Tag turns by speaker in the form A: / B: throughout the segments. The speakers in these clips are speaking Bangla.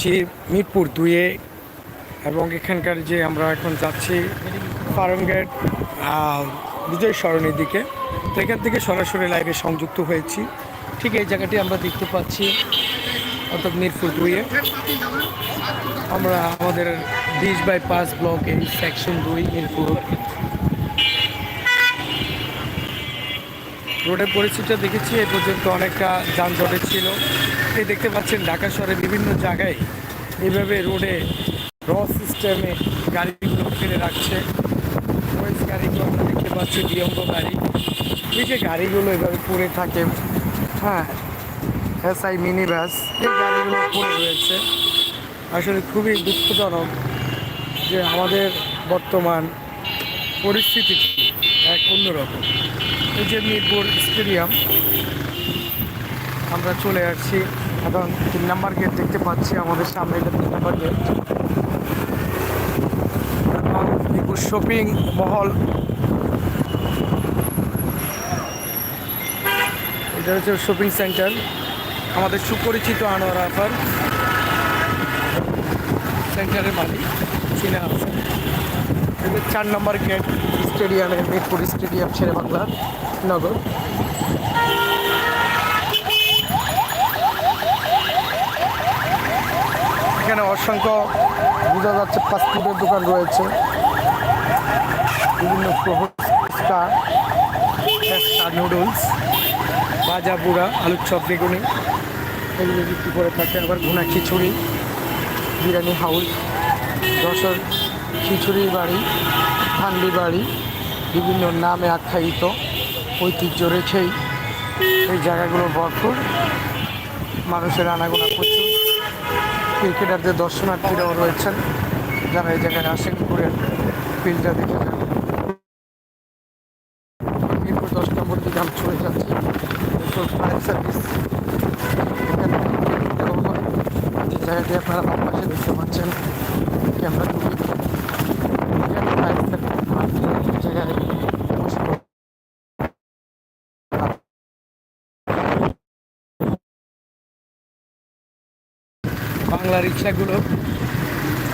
A: যাচ্ছি মিরপুর দুয়ে এবং এখানকার যে আমরা এখন যাচ্ছি ফার্মগেট বিজয় সরণির দিকে। তো এখান থেকে সরাসরি লাইভে সংযুক্ত হয়েছি। ঠিক এই জায়গাটি আমরা দেখতে পাচ্ছি অর্থাৎ মিরপুর দুয়ে আমরা আমাদের বিশ বাই পাঁচ ব্লক এই সেকশন দুই, মিরপুর। রোডের পরিস্থিতিটা দেখেছি, এ পর্যন্ত অনেকটা যানজটের ছিল। এই দেখতে পাচ্ছেন ঢাকা শহরে বিভিন্ন জায়গায় এইভাবে রোডে র সিস্টেমে গাড়িগুলো ফেলে রাখছে। ওয়েস গাড়িগুলো আমরা দেখতে পাচ্ছি বিলম্ব গাড়ি। এই যে গাড়িগুলো এভাবে পড়ে থাকে হ্যাঁ এসআই মিনি বাস এই গাড়িগুলো পড়ে রয়েছে। আসলে খুবই দুঃখজনক যে আমাদের বর্তমান পরিস্থিতি এক অন্যরকম। এই যে মিরপুর স্টেডিয়াম। আমরা চলে আসছি। এখন তিন নাম্বার গেট দেখতে পাচ্ছি। আমাদের সামনে তিন নাম্বার গেট। মিরপুর শপিং মহল। এটা হচ্ছে শপিং সেন্টার। আমাদের সুপরিচিত আনোয়ার আফার। সেন্টারের মালিক। চিনা আছে চার নম্বর গেট। স্টেডিয়ামে মিরপুর স্টেডিয়াম ছেড়ে বাংলা নগর। এখানে অসংখ্য বোঝা যাচ্ছে ফাস্টফুডের দোকান রয়েছে। বিভিন্ন নুডলস ভাজা বুড়া, আলুর চপ, বেগুনি, এগুলো বিক্রি করে থাকে। আবার ঘুনা খিচুড়ি, বিরিয়ানি হাউস যশোর খিচুড়ির বাড়ি ঠান্ডি বাড়ি। বিভিন্ন নামে আখ্যায়িত ঐতিহ্য রেখেই এই জায়গাগুলো ভরপুর। মানুষের আনাগোনা প্রচুর। ক্রিকেটারদের দর্শনার্থীরাও রয়েছেন। যারা এই জায়গায় আসেন, ঘুরে ফিল্ডটা দেখে যান। দশ নম্বর দিকে আমি চলে যাচ্ছি ফায়ার সার্ভিস। যে জায়গাটি আপনারা আমার পাশে দেখতে পাচ্ছেন, ক্যামেরা খুবই এখানে ফায়ার সার্ভিস জায়গায় বসে বাংলা রিক্সাগুলো,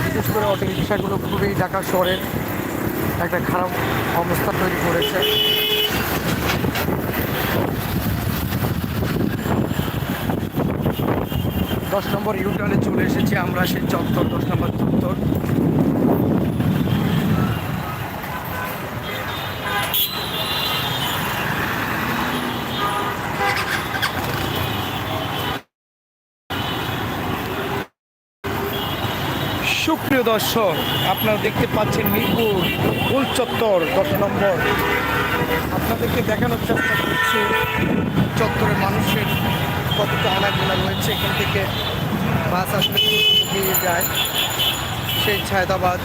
A: বিশেষ করে অটো রিক্সাগুলো খুবই ঢাকা শহরের একটা খারাপ অবস্থা তৈরি করেছে। দশ নম্বর ইউটার্নে চলে এসেছি আমরা, সেই চত্বর, দশ নম্বর চত্বর সুপ্রিয় দর্শক, আপনারা দেখতে পাচ্ছেন মিরপুর ফুল চত্বর, দশ নম্বর। আপনাদেরকে দেখানোর চেষ্টা করছি চত্বরে মানুষের কতটা আনাগোনা রয়েছে। এখান থেকে বাস আসলে দিয়ে যায়। সেই ছায়দাবাদ,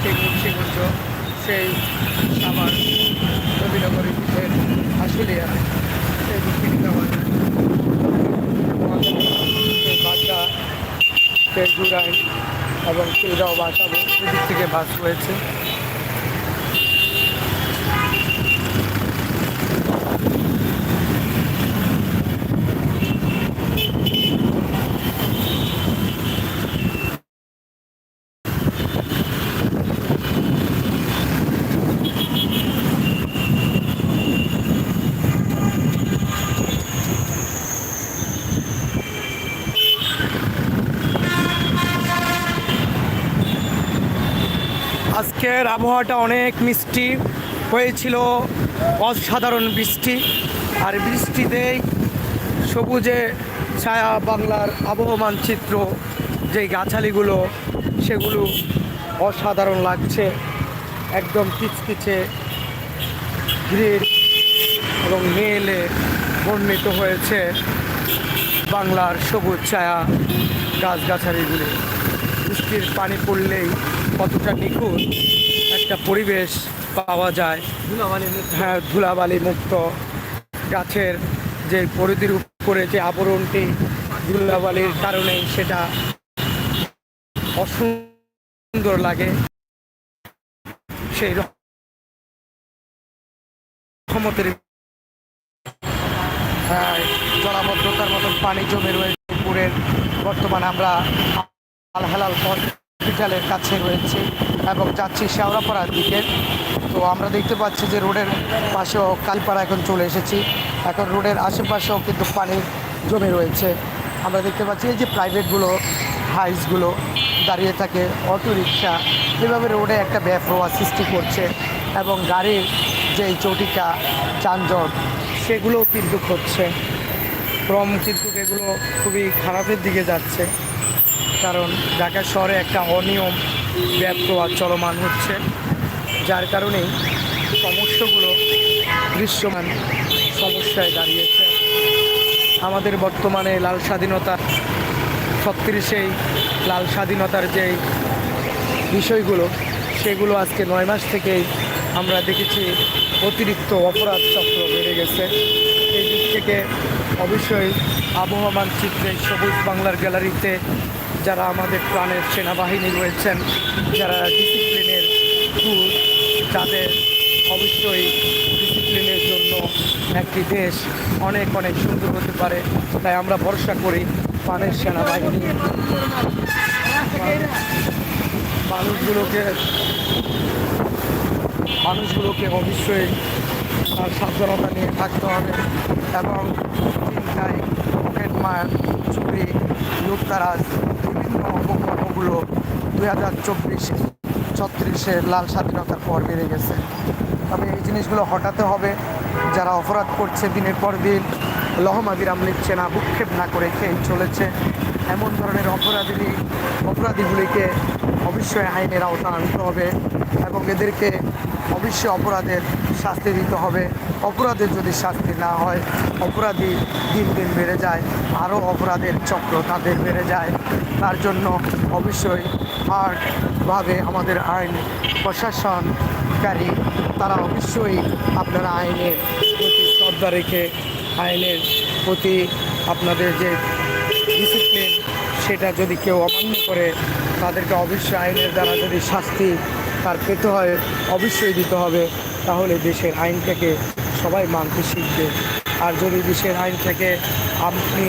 A: সেই মুন্সিগঞ্জ, সেই আমার নবীনগরের পিঠের আশুলিয়া সেই বিক্রিকাবাদ সেই বাচ্চা সেই এবং সেইরাও বাসাবো দিক থেকে বাস রয়েছে আজকের আবহাওয়াটা অনেক মিষ্টি। হয়েছিল অসাধারণ বৃষ্টি। আর বৃষ্টিতেই সবুজে ছায়া বাংলার আবহাওয়া মানচিত্র যে গাছালিগুলো, সেগুলো অসাধারণ লাগছে। একদম কিচকিচে গ্রিন এবং নীলে বর্ণিত হয়েছে বাংলার সবুজ ছায়া গাছগাছালিগুলি। বৃষ্টির পানি পড়লেই কতটা নিখুঁত একটা পরিবেশ পাওয়া যায়। ধুলাবালি হ্যাঁ ধুলাবালি মুক্ত গাছের যে পরিধির উপরে যে আবরণটি ধুলাবালির কারণে সেটা অসুন্দর লাগে। সেই রকমতের জলাবদ্ধতার মতন পানি জমে রয়েছে। পুকুরের বর্তমানে আমরা আল হেলাল হসপিটালের কাছে রয়েছে এবং যাচ্ছি শেওড়াপাড়ার দিকে। তো আমরা দেখতে পাচ্ছি যে রোডের পাশেও কালপাড়া এখন চলে এসেছি। এখন রোডের আশেপাশেও কিন্তু পানি জমে রয়েছে। আমরা দেখতে পাচ্ছি এই যে প্রাইভেটগুলো, হাইসগুলো দাঁড়িয়ে থাকে অটো রিক্সা এভাবে রোডে একটা ব্যাপ্রবাহ সৃষ্টি করছে এবং গাড়ির যেই চটিকা, যানজট, সেগুলোও কিন্তু হচ্ছে ক্রম কিন্তু এগুলো খুবই খারাপের দিকে যাচ্ছে। কারণ ঢাকা শহরে একটা অনিয়ম ব্যাপ্রবাহ চলমান হচ্ছে। যার কারণেই সমস্যাগুলো দৃশ্যমান সমস্যায় দাঁড়িয়েছে। আমাদের বর্তমানে লাল স্বাধীনতা, ছত্রিশেই লাল স্বাধীনতার যেই বিষয়গুলো, সেগুলো আজকে নয় মাস থেকেই আমরা দেখেছি অতিরিক্ত অপরাধ চক্র বেড়ে গেছে। এই দিক থেকে অবশ্যই আবহাওয়া মানচিত্রে সবুজ বাংলার গ্যালারিতে যারা আমাদের প্রাণের সেনাবাহিনী রয়েছেন, যারা ডিসিপ্লিনের ট্যুর তাদের অবশ্যই ডিসিপ্লিনের জন্য একটি দেশ অনেক অনেক সুন্দর হতে পারে। তাই আমরা ভরসা করি প্রাণের সেনাবাহিনী। মানুষগুলোকে মানুষগুলোকে অবশ্যই সাবধানতা নিয়ে থাকতে হবে এবং চিন্তায় পকেট মার লুটতারাজ বিভিন্ন অপকর্মগুলো দুই হাজার চব্বিশ ছত্রিশে লাল স্বাধীনতার পর বেড়ে গেছে। তবে এই জিনিসগুলো হটাতে হবে। যারা অপরাধ করছে, দিনের পর দিন লহমা বিরাম নিচ্ছে না, ভূক্ষেপ না করে খেয়ে চলেছে। এমন ধরনের অপরাধী, অপরাধীগুলিকে অবশ্যই আইনের আওতা আনতে হবে এবং এদেরকে অবশ্যই অপরাধের শাস্তি দিতে হবে। অপরাধের যদি শাস্তি না হয়, অপরাধী দিন দিন বেড়ে যায়, আরও অপরাধের চক্র তাদের বেড়ে যায়। তার জন্য অবশ্যই হার্ডভাবে আমাদের আইন প্রশাসনকারী তারা অবশ্যই আপনারা আইনের প্রতি শ্রদ্ধা রেখে, আইনের প্রতি আপনাদের যে ডিসিপ্লিন সেটা যদি কেউ অমান্য করে, তাদেরকে অবশ্যই আইনের দ্বারা যদি শাস্তি তার পেতে হয়, অবশ্যই দিতে হবে। তাহলে দেশের আইন থেকে সবাই মানতে শিখবে। আর যদি দেশের আইন থেকে আপনি,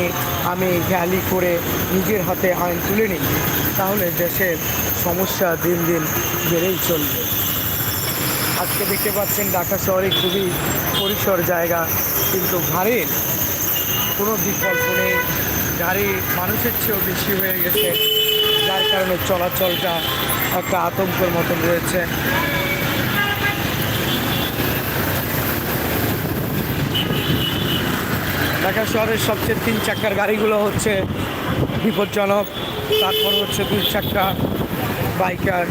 A: আমি গ্যালি করে নিজের হাতে আইন তুলে নিই, তাহলে দেশের সমস্যা দিন দিন বেড়েই চলবে। আজকে দেখতে পাচ্ছেন ঢাকা শহরে খুবই পরিসর জায়গা, কিন্তু গাড়ির কোনো বিকল্প নেই। গাড়ি মানুষের চেয়েও বেশি হয়ে গেছে, যার কারণে চলাচলটা একটা আতঙ্কের মতন রয়েছে। ঢাকা শহরের সবচেয়ে তিন চাকার গাড়িগুলো হচ্ছে বিপজ্জনক। তারপর হচ্ছে দুই চাকা বাইকার,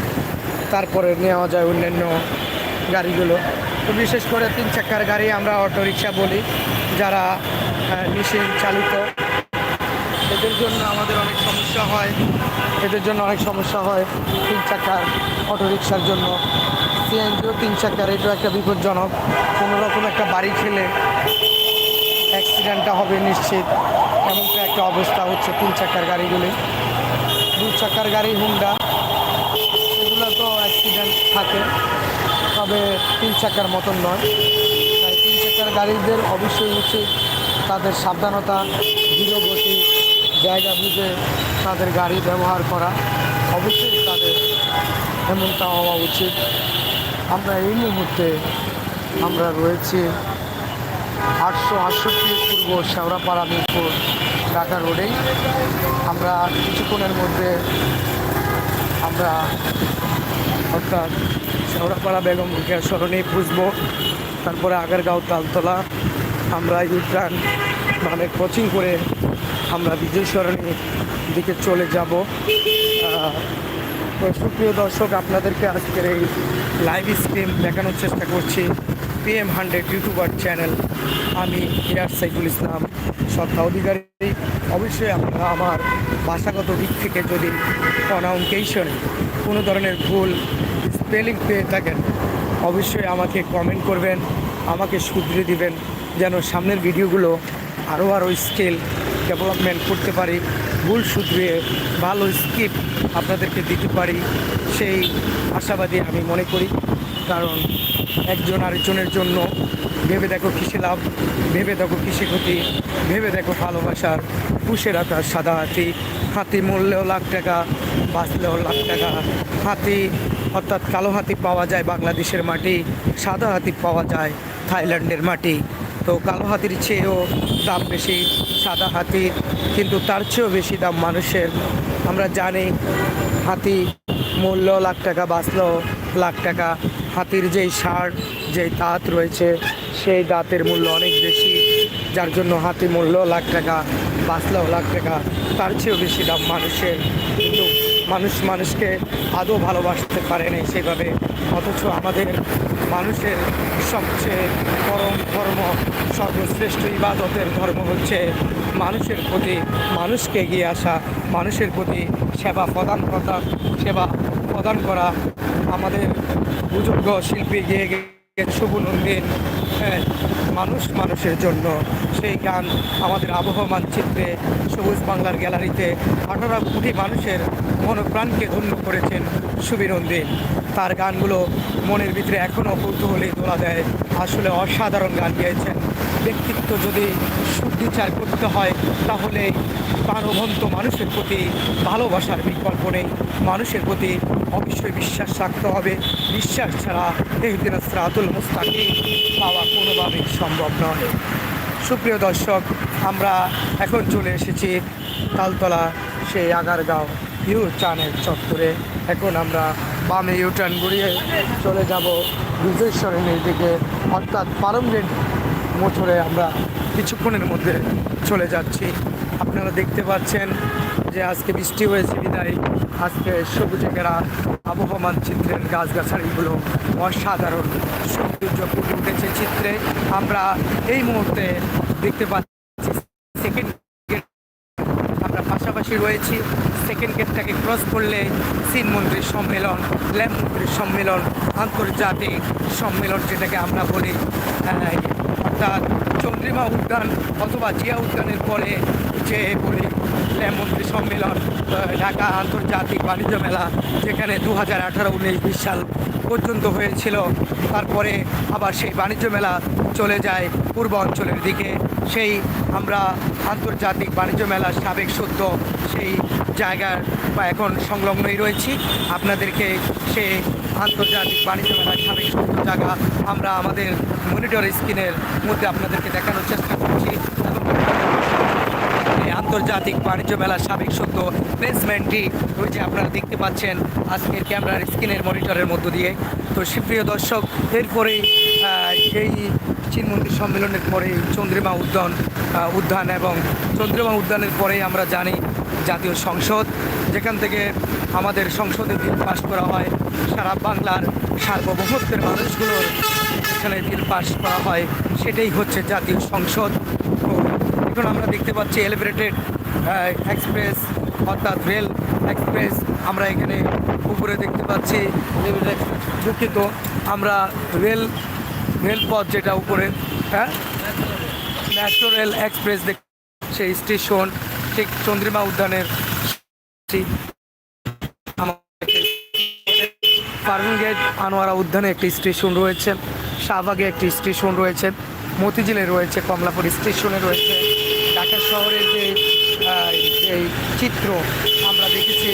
A: তারপরে নেওয়া যায় অন্যান্য গাড়িগুলো। তো বিশেষ করে তিন চাকার গাড়ি আমরা অটো রিক্সা বলি, যারা মেশিন চালিত। এদের জন্য আমাদের অনেক সমস্যা হয়। এদের জন্য অনেক সমস্যা হয় তিন চাকার অটো রিক্সার জন্য। সিএনজিও তিন চাকার এটাও একটা বিপজ্জনক। কোনো রকম একটা বাড়ি খেলে অ্যাক্সিডেন্টটা হবে নিশ্চিত। এমনটা একটা অবস্থা হচ্ছে তিন চাকার গাড়িগুলি। দু চাকার গাড়ি হুন্ডা এগুলো তো অ্যাক্সিডেন্ট থাকে, তবে তিন চাকার মতন নয়। তাই তিন চাকার গাড়িদের অবশ্যই উচিত তাদের সাবধানতা ধীরগতি জায়গা বুঝে তাদের গাড়ি ব্যবহার করা। অবশ্যই তাদের এমনটা হওয়া উচিত। আমরা এই মুহূর্তে আমরা রয়েছি আটশো আটষট্টি পূর্ব শেওড়াপাড়া মিরপুর ঢাকা রোডেই। আমরা কিছুক্ষণের মধ্যে আমরা অর্থাৎ শেওড়াপাড়া বেগম রোকেয়া সরণি পুষবো তারপরে আগারগাঁও তালতলা। আমরা ইউটার্ন মানে কোচিং করে আমরা বিজয় সরণির দিকে চলে যাব। সুপ্রিয় দর্শক, আপনাদেরকে আজকের এই লাইভ স্ট্রিম দেখানোর চেষ্টা করছি। পিএম হান্ড্রেড ইউটিউবার চ্যানেল আমি ইয়ার সাইফুল ইসলাম সত্তা অধিকারী। অবশ্যই আপনারা আমার ভাষাগত দিক থেকে যদি প্রনাউন্সিয়েশন কোনো ধরনের ভুল স্পেলিং পেয়ে থাকেন, অবশ্যই আমাকে কমেন্ট করবেন, আমাকে শুধরে দিবেন, যেন সামনের ভিডিওগুলো আরও আরও স্কেল ডেভেলপমেন্ট করতে পারি, ভুল শুধরিয়ে ভালো স্কিপ আপনাদেরকে দিতে পারি, সেই আশাবাদী আমি মনে করি। কারণ একজন আরেকজনের জন্য ভেবে দেখো কিসে লাভ, ভেবে দেখো কিসে ক্ষতি, ভেবে দেখো ভালোবাসার পুষে রাখা সাদা হাতি। হাতি মূল্যেও লাখ টাকা, বাঁচলেও লাখ টাকা। হাতি, অর্থাৎ কালো হাতি পাওয়া যায় বাংলাদেশের মাটি, সাদা হাতি পাওয়া যায় থাইল্যান্ডের মাটি। তো কালো হাতির চেয়েও দাম বেশি সাদা হাতির কিন্তু তার চেয়েও বেশি দাম মানুষের। আমরা জানি হাতি মূল্য লাখ টাকা, বাঁচলেও লাখ টাকা হাতির যেই সার, যেই দাঁত রয়েছে, সেই দাঁতের মূল্য অনেক বেশি, যার জন্য হাতি মূল্য লাখ টাকা, বাঁচলেও লাখ টাকা, তার চেয়েও বেশি দাম মানুষের। কিন্তু মানুষ মানুষকে আদৌ ভালোবাসতে পারে নাই সেভাবে, অথচ আমাদের মানুষের সবচেয়ে পরম ধর্ম, সর্বশ্রেষ্ঠ ইবাদতের ধর্ম হচ্ছে মানুষের প্রতি মানুষকে এগিয়ে আসা, মানুষের প্রতি সেবা প্রদান করা, সেবা প্রদান করা আমাদের বুজুর্গ শিল্পী গিয়ে গিয়ে শুভ নন্দিন হ্যাঁ, মানুষ মানুষের জন্য। সেই গান আমাদের আবহাওয়া মানচিত্রে সবুজ বাংলার গ্যালারিতে আঠারো কোটি মানুষের মনোপ্রাণকে ধন্য করেছেন সুবিনন্দিন তার গানগুলো মনের ভিতরে এখনও কৌতূহলী তোলা দেয় আসলে অসাধারণ গান গেয়েছেন। ব্যক্তিত্ব যদি শুদ্ধিচার করতে হয়, তাহলে প্রাণবন্ত মানুষের প্রতি ভালোবাসার বিকল্প নেই। মানুষের প্রতি অবশ্যই বিশ্বাস রাখতে হবে। বিশ্বাস ছাড়া এই দিন স্রাতুল মুস্তাকি পাওয়া কোনোভাবেই সম্ভব নয়। সুপ্রিয় দর্শক, আমরা এখন চলে এসেছি তালতলা সেই আগারগাঁও ইউ টানের চত্বরে। এখন আমরা বামে ইউটার্ন ঘুরিয়ে চলে যাব বিজয় সরণির দিকে। অর্থাৎ পারমগেট মোটরে আমরা কিছুক্ষণের মধ্যে চলে যাচ্ছি। আপনারা দেখতে পাচ্ছেন যে আজকে বৃষ্টি হয়েছে বিদায়। আজকে সবুজে ঘেরা আবহাওয়া মানচিত্রের গাছগাছালিগুলো অসাধারণ সৌন্দর্য ফুটে উঠেছে চিত্রে। আমরা এই মুহূর্তে দেখতে পাচ্ছি সেকেন্ড গেট আমরা পাশাপাশি রয়েছি। সেকেন্ড গেটটাকে ক্রস করলে চীন মন্ত্রীর সম্মেলন ল্যাম্প মন্ত্রীর সম্মেলন, আন্তর্জাতিক সম্মেলন যেটাকে আমরা বলি চন্দ্রিমা উদ্যান অথবা জিয়া উদ্যানের পরে যে ল্যাম্প মন্ত্রী সম্মেলন ঢাকা আন্তর্জাতিক বাণিজ্য মেলা, যেখানে দু হাজার আঠারো উনিশ বিশ সাল পর্যন্ত হয়েছিল। তারপরে আবার সেই বাণিজ্য মেলা চলে যায় পূর্ব অঞ্চলের দিকে। সেই আমরা আন্তর্জাতিক বাণিজ্য মেলার সাবেক সত্য সেই জায়গার বা এখন সংলগ্নই রয়েছি। আপনাদেরকে সেই আন্তর্জাতিক বাণিজ্য মেলার সাবেক সত্য জায়গা আমরা আমাদের মনিটর স্ক্রিনের মধ্যে আপনাদেরকে দেখানোর চেষ্টা করছি। আন্তর্জাতিক বাণিজ্য মেলার সাবেক সত্য প্লেসমেন্টটি ওই যে আপনারা দেখতে পাচ্ছেন আজকের ক্যামেরার স্ক্রিনের মনিটরের মধ্য দিয়ে। তো সুপ্রিয় দর্শক, এরপরেই এই চীন মন্দির সম্মেলনের পরেই চন্দ্রিমা উদ্যান উদ্যান এবং চন্দ্রিমা উদ্যানের পরেই আমরা জানি জাতীয় সংসদ, যেখান থেকে আমাদের সংসদে বিল পাস করা হয়। সারা বাংলার সার্বভৌমত্বের মানুষগুলোর এখানে বিল পাস করা হয়। সেটাই হচ্ছে জাতীয় সংসদ। এখন আমরা দেখতে পাচ্ছি এলিভেটেড এক্সপ্রেস অর্থাৎ রেল এক্সপ্রেস আমরা এখানে উপরে দেখতে পাচ্ছি দুঃখিত। আমরা রেল রেলপথ যেটা উপরে হ্যাঁ? মেট্রো রেল এক্সপ্রেস দেখ সেই স্টেশন ঠিক চন্দ্রিমা উদ্যানের সেই ফার্মিংগেট আনোয়ারা উদ্যানে একটি স্টেশন রয়েছে, শাহবাগে একটি স্টেশন রয়েছে, মতিঝিলে রয়েছে, কমলাপুর স্টেশনে রয়েছে। ঢাকা শহরের যে এই চিত্র আমরা দেখেছি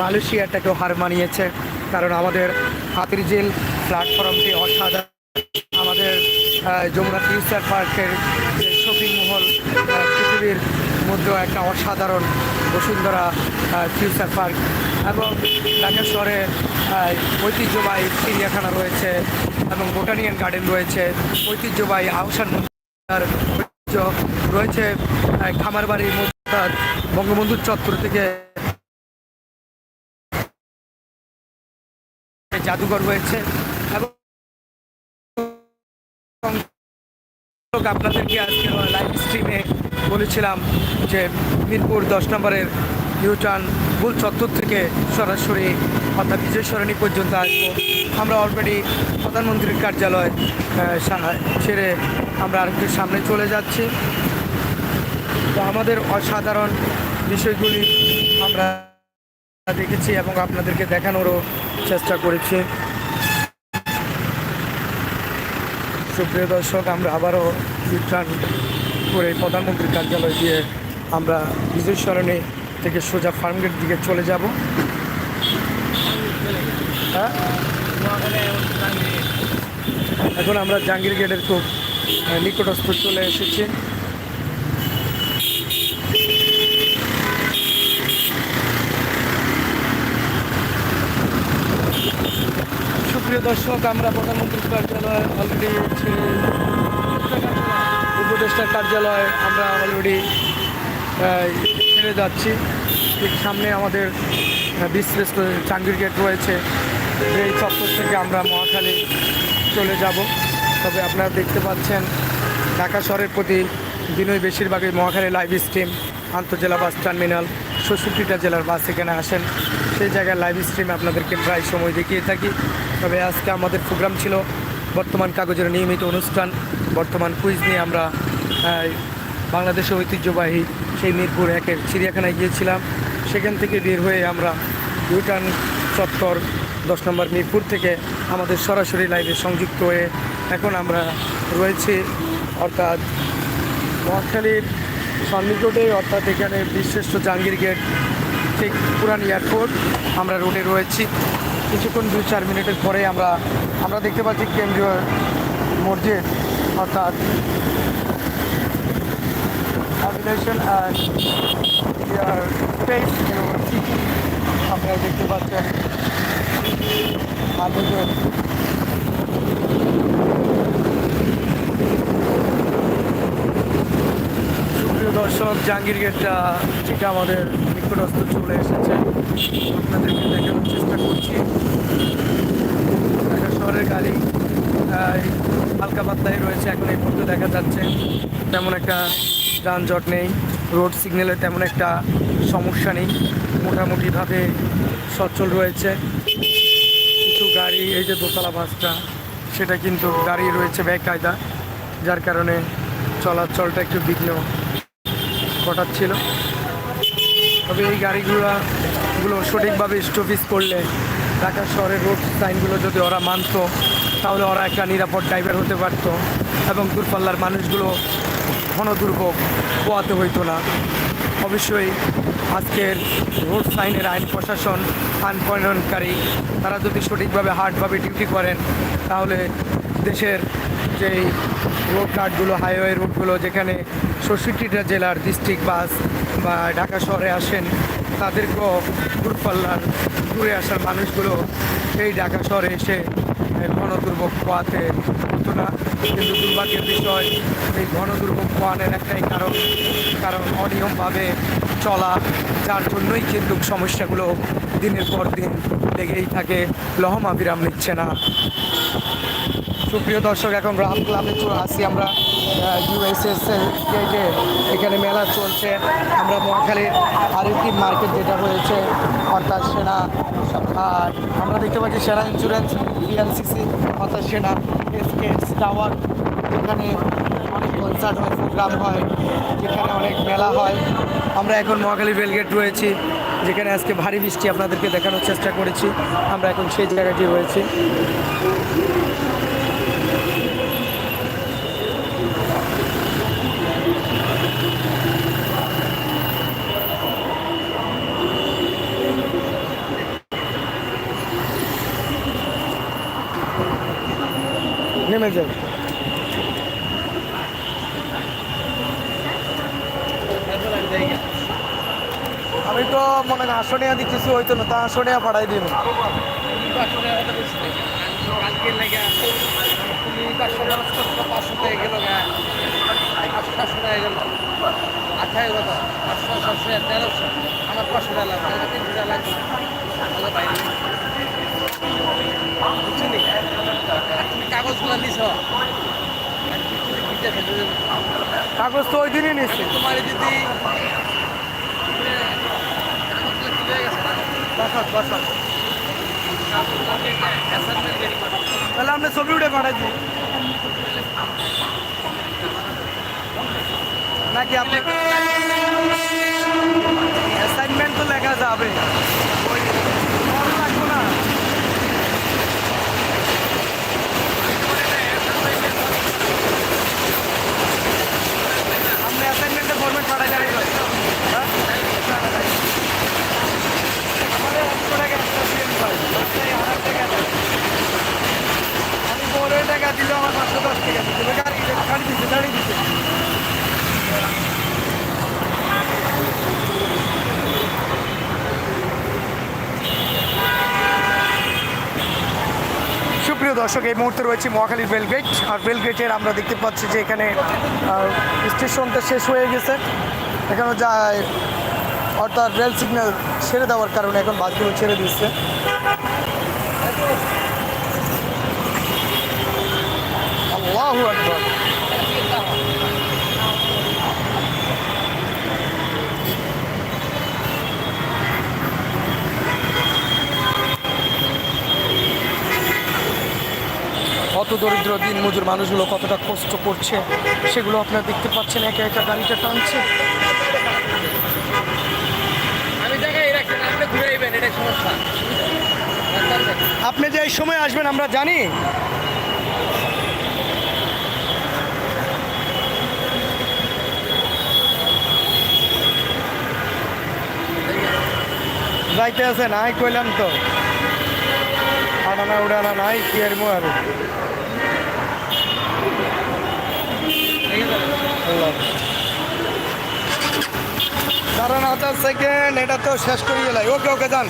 A: মালয়েশিয়াটাকেও হার মানিয়েছে, কারণ আমাদের হাতির জেল প্ল্যাটফর্মটি অসাধারণ। আমাদের যমুনা ফিউচার পার্কের যে শপিং মহল পৃথিবীর মধ্যেও একটা অসাধারণ বসুন্ধরা ফিউচার পার্ক এবং ঢাকা শহরে ঐতিহ্যবাহী চিড়িয়াখানা রয়েছে এবং বোটানিয়ান গার্ডেন রয়েছে। ঐতিহ্যবাহী আহসান ঐতিহ্য রয়েছে মধ্যে বঙ্গবন্ধুর চত্বর থেকে জাদুঘর রয়েছে। এবং আপনাদেরকে আজকে লাইভ স্ট্রিমে বলেছিলাম যে মিরপুর দশ নম্বরের ইউটার্ন ভুল চত্বর থেকে সরাসরি অর্থাৎ বিজয় সরণি পর্যন্ত আসব। আমরা অলরেডি প্রধানমন্ত্রীর কার্যালয় ছেড়ে আমরা আরেকটু সামনে চলে যাচ্ছি। তো আমাদের অসাধারণ বিষয়গুলি আমরা দেখেছি এবং আপনাদেরকে দেখানোরও চেষ্টা করেছি। সুপ্রিয় দর্শক, আমরা আবারও বিত্রাণ করে প্রধানমন্ত্রীর কার্যালয় দিয়ে আমরা বিজয় সরণি থেকে সোজা ফার্মগেট দিকে চলে যাব। হ্যাঁ? এখন আমরা জাহাঙ্গীর গেটের খুব নিকটস্থ চলে এসেছি। সুপ্রিয় দর্শক, আমরা প্রধানমন্ত্রীর কার্যালয় অলরেডি হচ্ছে। উপদেষ্টার কার্যালয় আমরা অলরেডি ছেড়ে যাচ্ছি। ঠিক সামনে আমাদের বিশ্লেষ চাঙ্গির গেট রয়েছে। এই চত্বর থেকে আমরা মহাখালী চলে যাব। তবে আপনারা দেখতে পাচ্ছেন, ঢাকা শহরের প্রতি দিনই বেশিরভাগই মহাখালী লাইভ স্ট্রিম আন্তজেলা বাস টার্মিনাল ষষ্ঠীটা জেলার বাস এখানে আসেন। সেই জায়গায় লাইভ স্ট্রিম আপনাদেরকে প্রায় সময় দেখিয়ে থাকি। তবে আজকে আমাদের প্রোগ্রাম ছিল বর্তমান কাগজের নিয়মিত অনুষ্ঠান, বর্তমান কুইজ নিয়ে আমরা বাংলাদেশের ঐতিহ্যবাহী সেই মিরপুর একের চিড়িয়াখানায় গিয়েছিলাম। সেখান থেকে বের হয়ে আমরা ইউটার্ন চত্বর দশ নম্বর মিরপুর থেকে আমাদের সরাসরি লাইভে সংযুক্ত হয়ে এখন আমরা রয়েছি। অর্থাৎ মহাখালীর সন্নিকটে, অর্থাৎ এখানে বিশ্রেষ্ঠ জাহাঙ্গীর গেট, ঠিক পুরান এয়ারপোর্ট আমরা রোডে রয়েছি। কিছুক্ষণ দুই চার মিনিটের পরে আমরা আমরা দেখতে পাচ্ছি কেন্দ্রীয় মসজিদ, অর্থাৎ আপনারা দেখতে পাচ্ছেন সুপ্রিয় দর্শক জাহাঙ্গীর গেটটা ঠিক আমাদের নিকটস্থ চলে এসেছে। আপনাদেরকে দেখানোর চেষ্টা করছি। ঢাকা শহরের গাড়ি হালকা পাতলাই রয়েছে, এখন এই মুহূর্তে দেখা যাচ্ছে তেমন একটা যানজট নেই। রোড সিগন্যালে তেমন একটা সমস্যা নেই। মোটামুটিভাবে সচল রয়েছে। কিছু গাড়ি, এই যে দোতলা বাসটা, সেটা কিন্তু গাড়ি রয়েছে বেকায়দা, যার কারণে চলাচলটা একটু বিঘ্ন ঘটাচ্ছিল। তবে এই গাড়িগুলো গুলো সঠিকভাবে স্টপিস করলে ঢাকা শহরের রোড সাইনগুলো যদি ওরা মানতো, তাহলে ওরা একটা নিরাপদ ড্রাইভার হতে পারতো এবং দূরপাল্লার মানুষগুলো ঘন দুর্ভোগ পোয়াতে হইতো না। অবশ্যই আজকের রোড সাইনের আইন প্রশাসন আইন প্রণয়নকারী তারা যদি সঠিকভাবে হার্ডভাবে ডিউটি করেন, তাহলে দেশের যেই রোড কার্ডগুলো হাইওয়ে রুটগুলো যেখানে ষষ্ঠীটা জেলার ডিস্ট্রিক্ট বাস বা ঢাকা শহরে আসেন, তাদেরকেও দূরপাল্লার দূরে আসার মানুষগুলো এই ঢাকা শহরে এসে ঘন দুর্ভোগ পোয়াতে হতো না। কিন্তু দুর্ভাগ্যের বিষয়, এই ঘন দুর্ভোগ পোয়ানোর একটাই কারণ কারণ অনিয়মভাবে চলা, যার জন্যই কিন্তু সমস্যাগুলো দিনের পর দিন লেগেই থাকে, লহমা বিরাম নিচ্ছে না। সুপ্রিয় দর্শক, এখন রাম ক্লাবে চলে আসি আমরা ইউএসএস গেটে এখানে মেলা চলছে, আমরা মহাখালীর আরেকটি মার্কেট যেটা রয়েছে, অর্থাৎ সেনা আর আমরা দেখতে পাচ্ছি সেনা ইন্স্যুরেন্স বিএলসিসি অর্থাৎ সেনা এসকেটস টাওয়ার এখানে অনেক কনসার্ট হয় প্রোগ্রাম হয় যেখানে অনেক মেলা হয়। আমরা এখন মহাখালী রেলগেট রয়েছি, যেখানে আজকে ভারী বৃষ্টি আপনাদেরকে দেখানোর চেষ্টা করেছি। আমরা এখন সেই জায়গাটি রয়েছি নেমে যাও আমি তো মনে হয় আসনিয়া দিতেছি হয়তো না তা আসনিয়া পাঠাই
B: টাকা বুঝছিনি তুমি
A: কাগজ তো ওই দিনই নিচ্ছি
B: তোমার যদি কাগজগুলো কি হয়ে গেছে
A: বসত বসত
B: অ্যাসাইনমেন্ট রেডি করো
A: তাহলে আপনি ছবি উঠে পাঠাই দিন নাকি আপনি অ্যাসাইনমেন্ট তো লেখা যাবে। লাগবে না আপনি অ্যাসাইনমেন্টের ফর্মেট পাঠাই যাবেন হ্যাঁ? আমি টাকা সুপ্রিয় দর্শক, এই মুহূর্তে রয়েছে মহাখালীর বেলগেট। আর বেলগেটের আমরা দেখতে পাচ্ছি যে এখানে স্টেশনটা শেষ হয়ে গেছে। এখানে যা অর্থাৎ রেল সিগন্যাল ছেড়ে দেওয়ার কারণে এখন বাসগুলো ছেড়ে দিচ্ছে। আল্লাহু আকবার। কত দরিদ্র দিন মজুর মানুষগুলো কতটা কষ্ট করছে সেগুলো আপনারা দেখতে পাচ্ছেন একা একা গাড়িটা টানছে। আপনি যে এই সময় আসবেন আমরা জানি। যাইতে আছে, নাই কইলাম তো। আনানা উড়ানা নাই, কি আর মো আর দাঁড়ান হাজার সেকেন্ড এটা তো শেষ করিয়ে লাই। ওকে ওকে, যান।